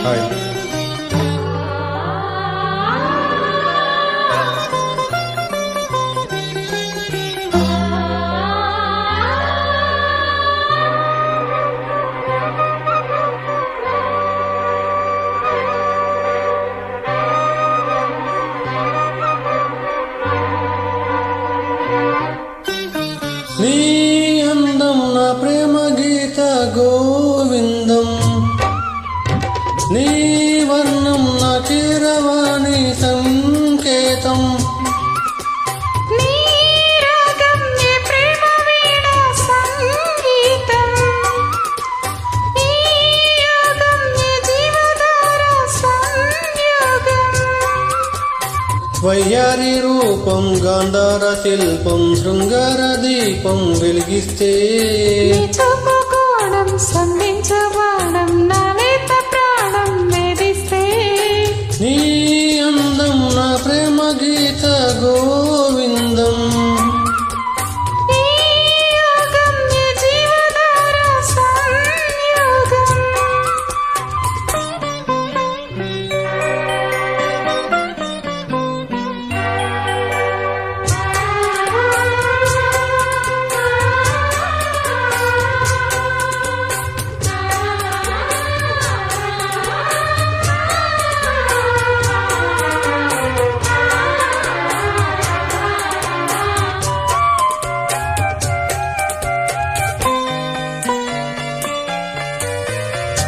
Hi నీ అందం నా ప్రేమ గీత గోవిందం సంకేతం. వయ్యారి రూపం గాంధార శిల్పం శృంగార దీపం వెలిగిస్తే సంధించబాణం నా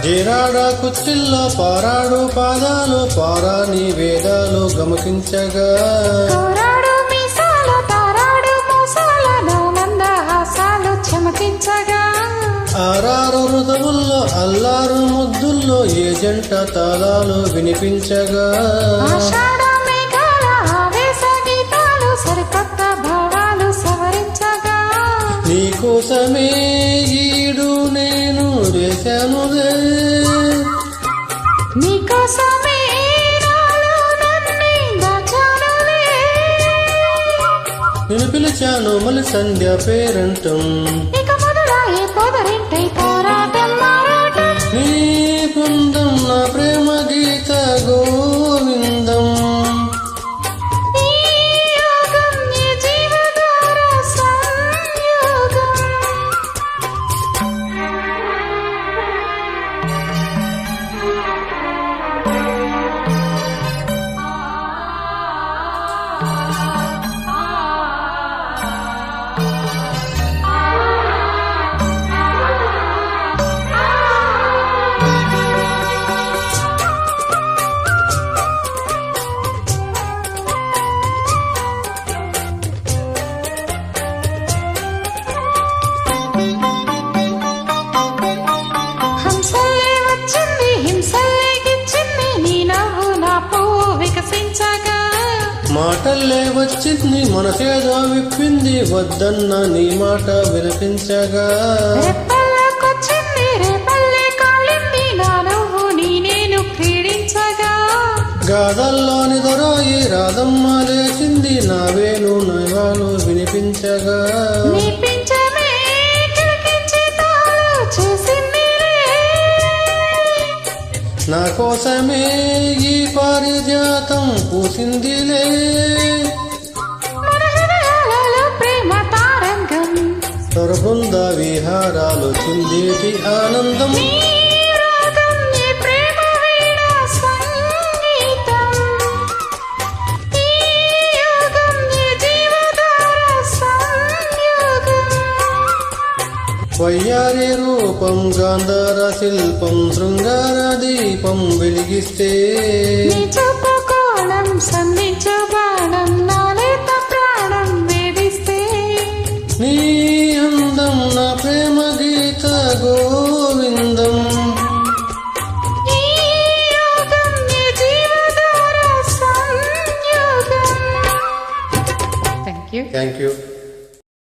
జీరాడ కుచ్చిల్లో పారాడు పాదాలు పారాని వేదాలు గమకించగా. ఆరారు ఋతువుల్లో అల్లారు ముద్దుల్లో ఏ జంట తాళాలు వినిపించగా. సరికొత్త నీకోసమే ఈడు నేను వేశానులే నీకోసమే. నేను పిలిచాను మలి సంధ్య పేరంటం. ఇక పొదరింటై పోరాటం. మాటల్లే వచ్చింది మనసేదో విప్పింది వద్దన్న నీ మాట క్రీడించగా గాథల్లోని దొరాయి రాధమ్మ లేచింది నా వేణు వినిపించగా. నా కోసమే ఈ పారిజాతం పూసిందిలే. మన హృదయాలలో ప్రేమ తారంగం తొర బృంద విహారాలు చిందేటి ఆనందం. బంగారి రూపం గాంధార శిల్పం శృంగార దీపం వెలిగిస్తే. కోణం సంధించు బాణం నాలేత ప్రాణం వేధిస్తే. నీ థ్యాంక్ యూ